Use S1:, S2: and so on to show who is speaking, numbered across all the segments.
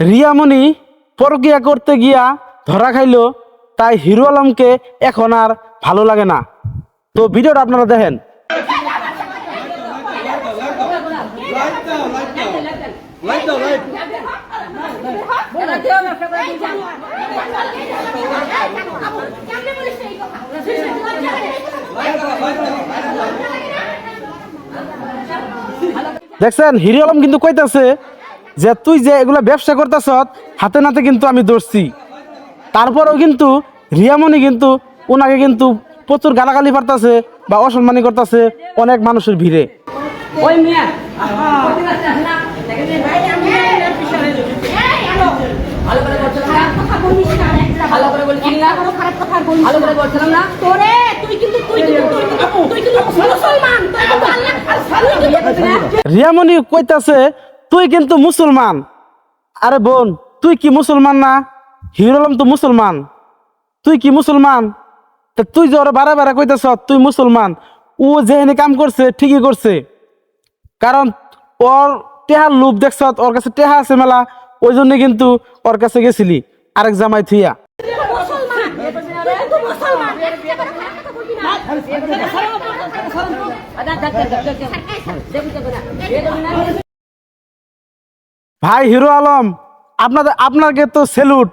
S1: রিয়ামণি পরকিয়া করতে গিয়া ধরা খাইলো, তাই হিরো আলমকে এখন আর ভালো লাগে না। তো ভিডিওটা আপনারা দেখেন। দেখছেন, হিরো আলম কিন্তু কইতাছে যে তুই যে এগুলা ব্যবসা করতেছ হাতে নাতে কিন্তু আমি ধরছি। তারপরেও কিন্তু রিয়ামণি কিন্তু ওনাকে কিন্তু প্রচুর গালাগালি পারতাছে বা অসম্মানী করতেছে অনেক মানুষের ভিড়ে।
S2: ওই মিয়া ভালো করে বলছিলাম না? ভালো করে বলছিলাম না? ভালো করে বলছিলাম না?
S3: তোরে তুই কিন্তু তুই কিন্তু তুই কিন্তু তুই কিন্তু মুসলমান। তুই কিন্তু আল্লাহ তুই কিন্তু
S1: রিয়ামণি কইতাছে তুই কিন্তু মুসলমান। আরে বোন, তুই কি মুসলমান না? হিরো আলম তো মুসলমান। তুই কি মুসলমান? তা তুই যে ওরা বারা বারা কইতাছ, তুই মুসলমান। ও যেখানে কাম করছে, ঠিকই করছে। কারণ ওর টেহার লোভ দেখছ, ওর কাছে টেহা আছে মেলা, ওই জন্য কিন্তু ওর কাছে গেছিলি। আরেক জামাই থুইয়া।
S3: মুসলমান।
S1: ভাই হিরো আলম আপনাদের আপনাকে তো সেলুট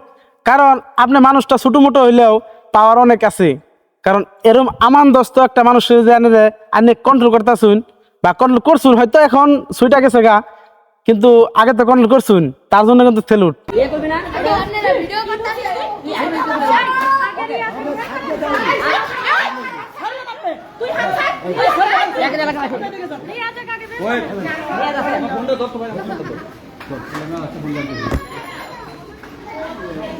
S1: কারণ আপনি মানুষটা ছোটো মোটো হইলেও পাওয়ার অনেক আছে কারণ এরম আমান দস্ত একটা মানুষের যে আনে যে আপনি কন্ট্রোল করতেছুন বা কন্ট্রোল করছুন হয়তো এখন সুইটা গেছে গা কিন্তু আগে তো কন্ট্রোল করছুন তার জন্য কিন্তু সেলুট
S2: বিয়ে করবি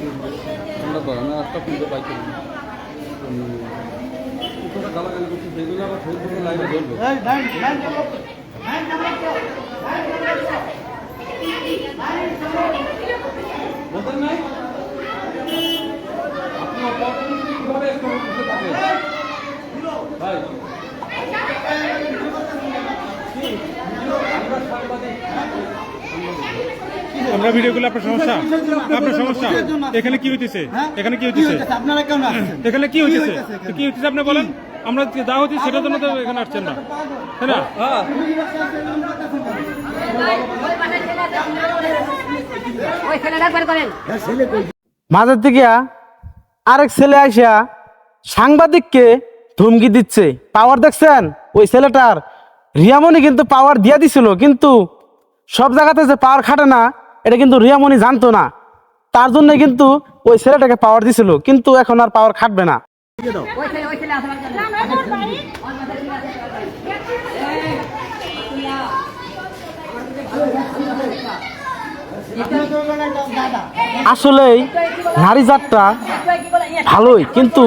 S2: না
S3: আপনারা ভিডিও করতেছিস তুই হাত ছাড়
S2: এক জায়গায় আসুন
S3: এই আজে কাকে
S4: আমরা ভিডিও করলে আপনার সমস্যা? আপনার সমস্যা? এখানে কি হইতেছে? এখানে কি হইতেছে?
S5: আপনারা কেন আসছেন?
S4: এখানে কি হইতেছে? কি হইতেছে আপনি বলেন? আমরা যে যা হচ্ছে সেটার জন্য তো এখানে আসছেন না। তাই না?
S2: করেন
S1: মাঝের দিকে আরেক ছেলে আইসা সাংবাদিককে ধুমকি দিচ্ছে। পাওয়ার দেখছেন? ওই ছেলেটার রিয়ামণি কিন্তু পাওয়ার দিয়া দিছিল কিন্তু সব জায়গাতে যে পাওয়ার খাটে না এটা কিন্তু রিয়ামণি জানতো না। তার জন্য কিন্তু ওই ছেলেটাকে পাওয়ার দিছিল, কিন্তু এখন আর পাওয়ার খাটবে না। আসলেই নারী জাতটা ভালোই, কিন্তু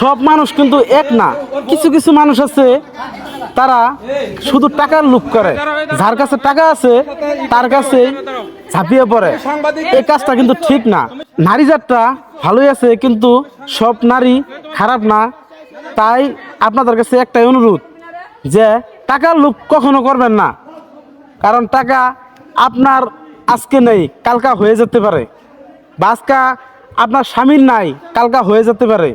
S1: সব মানুষ কিন্তু এক না। কিছু কিছু মানুষ আছে, তারা শুধু টাকার লুপ করে। যার কাছে টাকা আছে, তার কাছে ঝাঁপিয়ে পড়ে। এই কাজটা কিন্তু ঠিক না। নারী জাতটা ভালোই আছে, কিন্তু সব নারী খারাপ না। তাই আপনাদের কাছে একটাই অনুরোধ যে, টাকার লুপ কখনো করবেন না। কারণ টাকা আপনার আজকে নেই, কালকা হয়ে যেতে পারে। বা আজকা আপনার স্বামীর নাই, কালকা হয়ে যেতে পারে।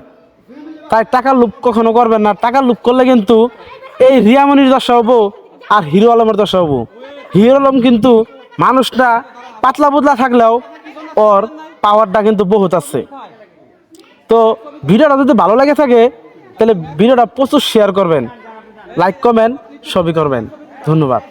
S1: তাই টাকা লুপ কখনো করবেন না। টাকা লুপ করলে কিন্তু এই রিয়ামণির দশা হব আর হিরো আলমের দশা হব। হিরো আলম কিন্তু মানুষটা পাতলা পুতলা থাকলেও ওর পাওয়ারটা কিন্তু বহুত আছে। তো ভিডিওটা যদি ভালো লাগে থাকে, তাহলে ভিডিওটা প্রচুর শেয়ার করবেন লাইক কমেন্ট সবই করবেন। ধন্যবাদ।